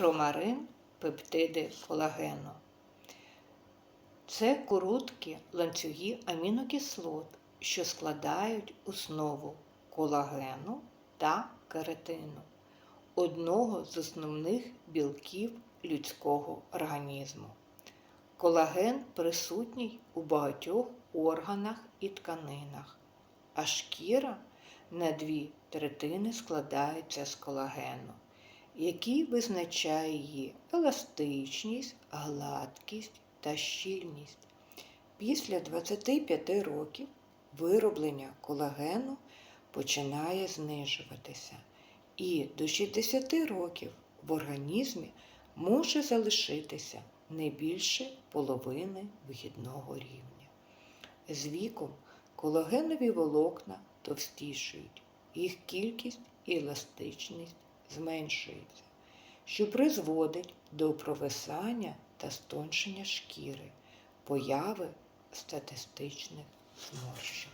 ромарин, пептиди колагену. Це короткі ланцюги амінокислот, що складають основу колагену та кератину, одного з основних білків людського організму. Колаген присутній у багатьох органах і тканинах, а шкіра на дві третини складається з колагену, який визначає її еластичність, гладкість та щільність. Після 25 років вироблення колагену починає знижуватися, і до 60 років в організмі може залишитися не більше половини вихідного рівня. З віком колагенові волокна товстішують, їх кількість і еластичність зменшується, що призводить до провисання та стоншення шкіри, появи статистичних зморщок.